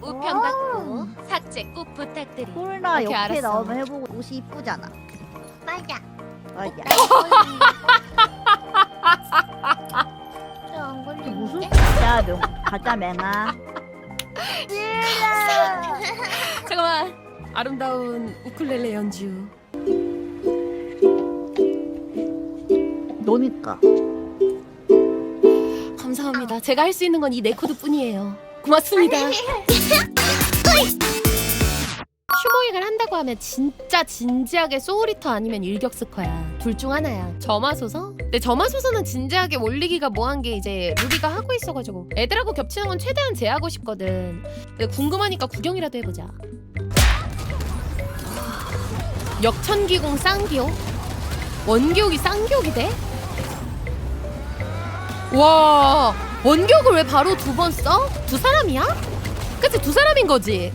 우편 받고 삭제 꼭 부탁드리. 콜라 오케이, 옆에 알았어. 나오면 해보고 옷이 이쁘잖아. 맞아. 맞아. 안 걸리는데? 무슨 가짜 명 가짜 맹아. 잠깐만. 아름다운 우쿨렐레 연주. 너니까. 감사합니다. 제가 할 수 있는 건 이 네 코드뿐이에요. 고맙습니다. 휴모익을 한다고 하면 진짜 진지하게 소울리터 아니면 일격스커야. 둘 중 하나야. 점화소서? 근데 점화소서는 진지하게 올리기가 뭐한 게 이제 루비가 하고 있어가지고 애들하고 겹치는 건 최대한 제하고 싶거든. 근데 궁금하니까 구경이라도 해보자. 역천기공 쌍기옥? 원기옥이 쌍기옥이 돼? 와 원격을 왜 바로 두 번 써? 두 사람이야? 그치 두 사람인 거지?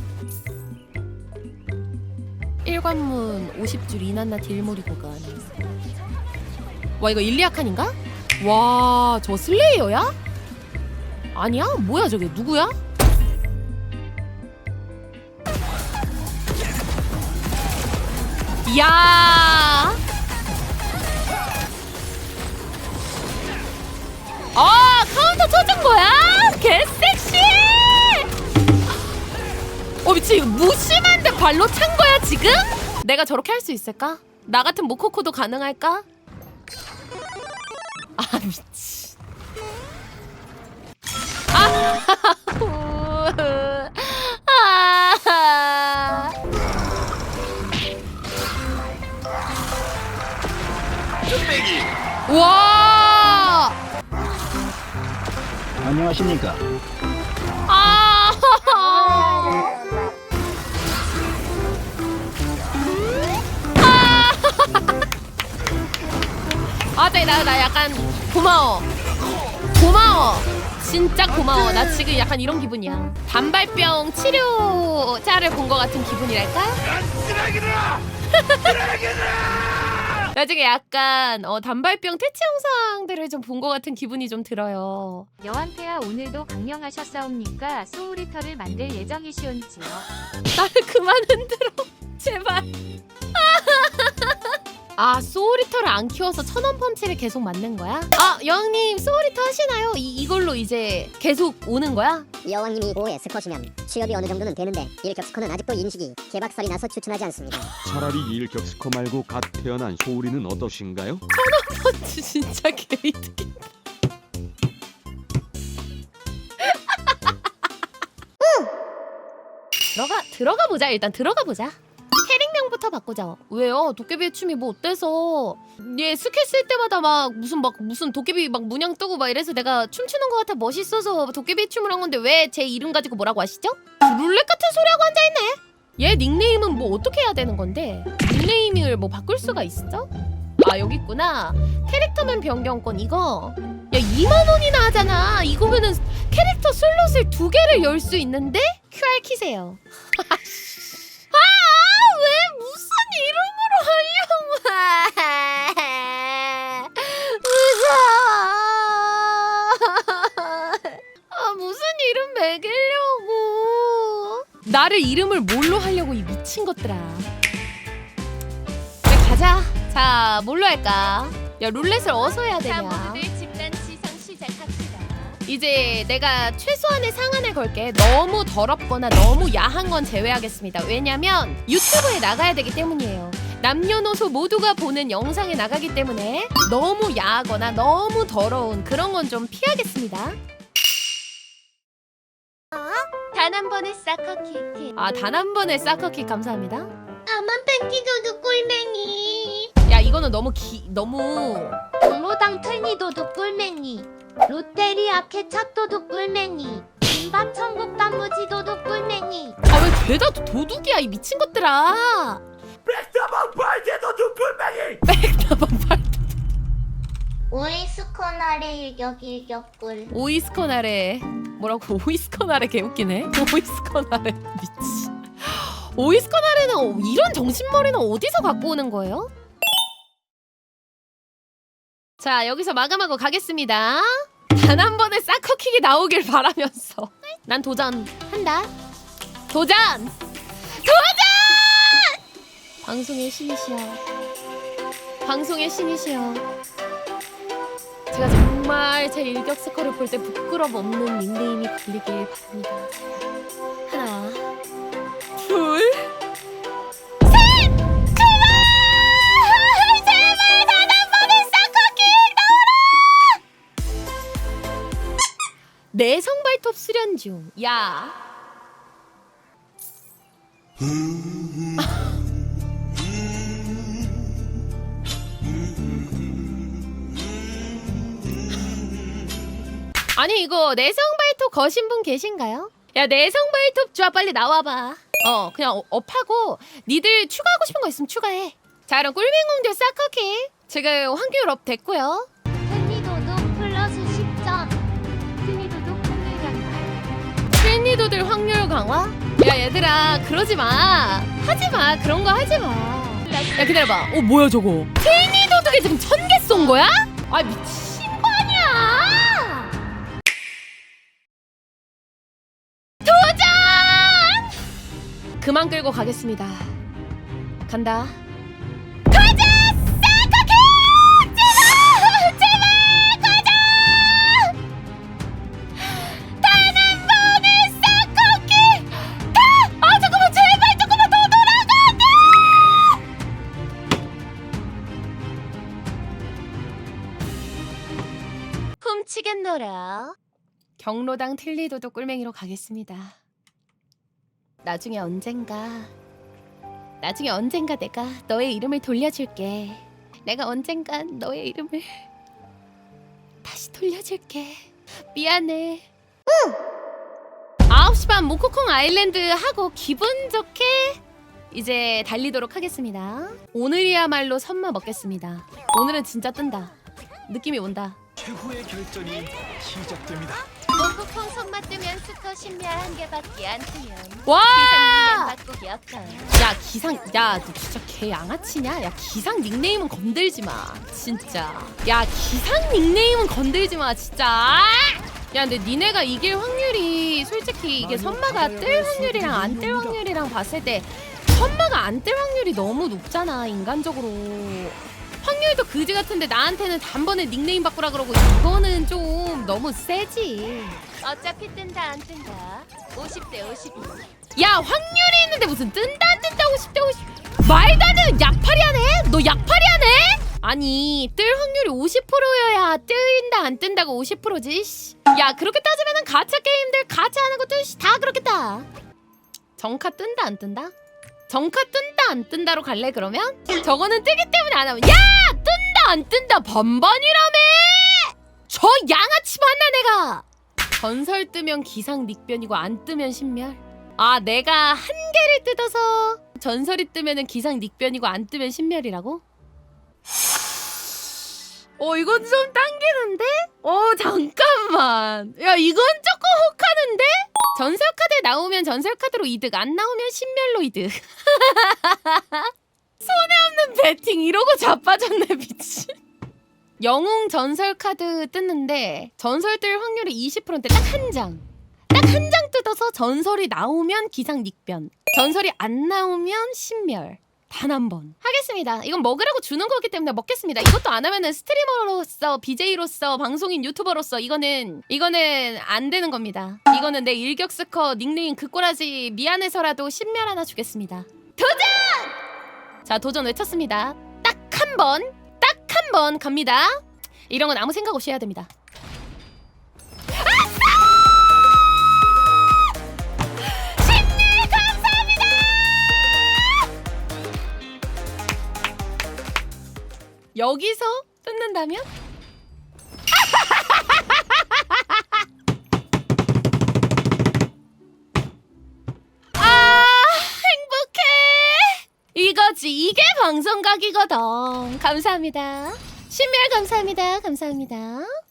일관문 50줄 이난나 딜모리 구간 와 이거 일리아칸인가? 와 저 슬레이어야? 아니야? 뭐야 저게 누구야? 이야 아 쳐준 거야? 개섹시! 어 미치 이거 무심한데 발로 찬 거야 지금? 내가 저렇게 할 수 있을까? 나 같은 모코코도 가능할까? 아 미치 아 아. 와 안녕하십니까. 아. 아, 네, 나, 나 약간 고마워. 고마워. 진짜 고마워. 나 지금 약간 이런 기분이야. 단발병 치료자를 본 것 같은 기분이랄까? 나 지금 약간 어, 단발병 퇴치 영상들을 좀 본 것 같은 기분이 좀 들어요. 여왕폐하 오늘도 강령하셨사옵니까? 소울리터를 만들 예정이시온지요. 나를 그만 흔들어 제발 아 소울리터를 안 키워서 천원 펀치를 계속 맞는 거야? 아 여왕님 소울리터 하시나요? 이, 이걸로 이제 계속 오는 거야? 여왕님이 5회 스컷이면 취업이 어느 정도는 되는데 일격 스컷은 아직도 인식이 개박살이 나서 추천하지 않습니다. 차라리 일격 스커 말고 갓 태어난 소울이는 어떠신가요? 펀치 진짜 개이득이 들어가 들어가 보자 일단 들어가 보자 캐릭명부터 바꾸자. 왜요? 도깨비의 춤이 뭐 어때서? 얘 스킬 쓸 때마다 막 무슨 막 무슨 도깨비 막 문양 뜨고 막 이래서 내가 춤추는 것 같아 멋있어서 도깨비 춤을 한 건데 왜 제 이름 가지고 뭐라고 하시죠? 룰렛 같은 소리 하고 앉아있네. 얘 닉네임은 뭐 어떻게 해야 되는 건데? 닉네임을 뭐 바꿀 수가 있어? 아 여기 있구나. 캐릭터명 변경권 이거. 야 2만 원이나 하잖아. 이거면은 캐릭터 슬롯을 두 개를 열 수 있는데? QR 키세요 무서워. 아 무슨 이름 매기려고. 나를 이름을 뭘로 하려고 이 미친 것들아. 이제 가자. 자 뭘로 할까? 야 룰렛을 어디서 해야 자 되냐? 모두들 집단 시상 시작합시다. 이제 내가 최소한의 상한을 걸게. 너무 더럽거나 너무 야한 건 제외하겠습니다. 왜냐면 유튜브에 나가야 되기 때문이에요 남녀노소 모두가 보는 영상에 나가기 때문에 너무 야하거나 너무 더러운 그런 건 좀 피하겠습니다 단 한 번의 사커킥. 아 단 한 번의 사커킥 감사합니다 아만 팬티도도 꿀맹이. 야 이거는 너무 기 너무 동로당 틀니도도 꿀맹이. 롯데리아 케찹도도 꿀맹이. 김밥 천국 단무지도도 꿀맹이. 아 왜 죄다 도둑이야 이 미친 것들아 백다방 팔 오이스코나레 일격 일격 꿀. 오이스커나레. 뭐라고? 오이스커나레 개웃기네? 오이스커나레. 미치 오이스커나레는 어- 이런 정신머리는 어디서 갖고 오는 거예요? 자 여기서 마감하고 가겠습니다. 단 한 번의 사커킥이 나오길 바라면서. 난 도전한다. 도전! 도전! 방송의 신이시여. 방송의 신이시여. 제가 정말 제 일격 스코를 볼 때 부끄럼 없는 닉네임이 걸리길 바랍니다. 하나, 둘, 셋! 그만! 제발 단한 번의 쌍꺼기 나오라! 내 성 발톱 수련 중. 야. 아니 이거 내성 발톱 거신 분 계신가요? 야 내성 발톱 좋아 빨리 나와봐. 어 그냥 어- 업하고 니들 추가하고 싶은 거 있으면 추가해. 자 그럼 꿀맹공들 사커키 지금 확률 업 됐고요. 팬니도도 플러스 10점. 트니도도 콩을 강화. 팬니도들 확률 강화? 야 얘들아 그러지 마. 하지 마 그런 거 하지 마. 야 기다려봐. 어 뭐야 저거? 팬니도둑에 지금 천 개 쏜 거야? 아 미친 그만 끌고 가겠습니다. 간다. 가자! 사커키! 제발! 제발! 가자! 단 한 번의 싹꺾기 다! 아 잠깐만 제발 조금만 더 돌아가 훔치겠노라 경로당 틀리도도 꿀맹이로 가겠습니다 나중에 언젠가 나중에 언젠가 내가 너의 이름을 돌려줄게 내가 언젠가 너의 이름을 다시 돌려줄게 미안해 9시 반 모코콩 아일랜드 하고 기분 좋게 이제 달리도록 하겠습니다. 오늘이야말로 선마 먹겠습니다. 오늘은 진짜 뜬다. 느낌이 온다. 최후의 결전이 시작됩니다. 모코콩 손맛 뜨면 스커 신멸 한 개밖에 안 뜨면 와! 기상 바꾸기 없다. 야 기상 야 너 진짜 개 양아치냐? 야 기상 닉네임은 건들지 마. 진짜. 야 기상 닉네임은 건들지 마. 진짜. 아! 야 근데 니네가 이길 확률이 솔직히 이게 선마가 뜰 확률이랑 안 뜰 확률이랑 봤을 때 선마가 안 뜰 확률이 너무 높잖아 인간적으로. 확률도 그지 같은데 나한테는 단번에 닉네임 바꾸라 그러고 이거는 좀 너무 세지. 어차피 뜬다 안 뜬다. 50대 52. 야 확률이 있는데 무슨 뜬다 안 뜬다 50대 50 말도 안 되는 약팔이 하네? 너 약팔이 하네? 아니 뜰 확률이 50%여야 뜬다 안 뜬다가 50%지 씨. 야 그렇게 따지면은 가짜 게임들 가짜 하는 것도 씨, 다 그렇겠다 정카 뜬다 안 뜬다? 정카 뜬다 안 뜬다로 갈래 그러면? 저거는 뜨기 때문에 안 하면 야 뜬다 안 뜬다 반반이라며 저 양아치 만나 내가 전설 뜨면 기상 닉변이고 안 뜨면 신멸 아 내가 한 개를 뜯어서 전설이 뜨면은 기상 닉변이고 안 뜨면 신멸이라고? 어 이건 좀 당기는데? 어 잠깐만 야 이건 조금 혹하는데? 전설 카드 나오면 전설 카드로 이득 안 나오면 신멸로 이득 손에 없는 배팅 이러고 자빠졌네 미친 영웅 전설 카드 뜯는데 전설 뜰 확률이 20%인데 딱 한 장. 딱 한 장 뜯어서 전설이 나오면 기상 닉변. 전설이 안 나오면 신멸. 단 한 번. 하겠습니다. 이건 먹으라고 주는 거기 때문에 먹겠습니다. 이것도 안 하면은 스트리머로서, BJ로서, 방송인 유튜버로서 이거는 이거는 안 되는 겁니다. 이거는 내 일격 스커 닉네임 그 꼬라지 미안해서라도 신멸 하나 주겠습니다. 도전! 자, 도전 외쳤습니다. 딱 한 번. 딱 한 번 갑니다. 이런 건 아무 생각 없이 해야 됩니다. 여기서 뜯는다면? 아 행복해. 이거지 이게 방송각이거든. 감사합니다. 신멸 감사합니다. 감사합니다.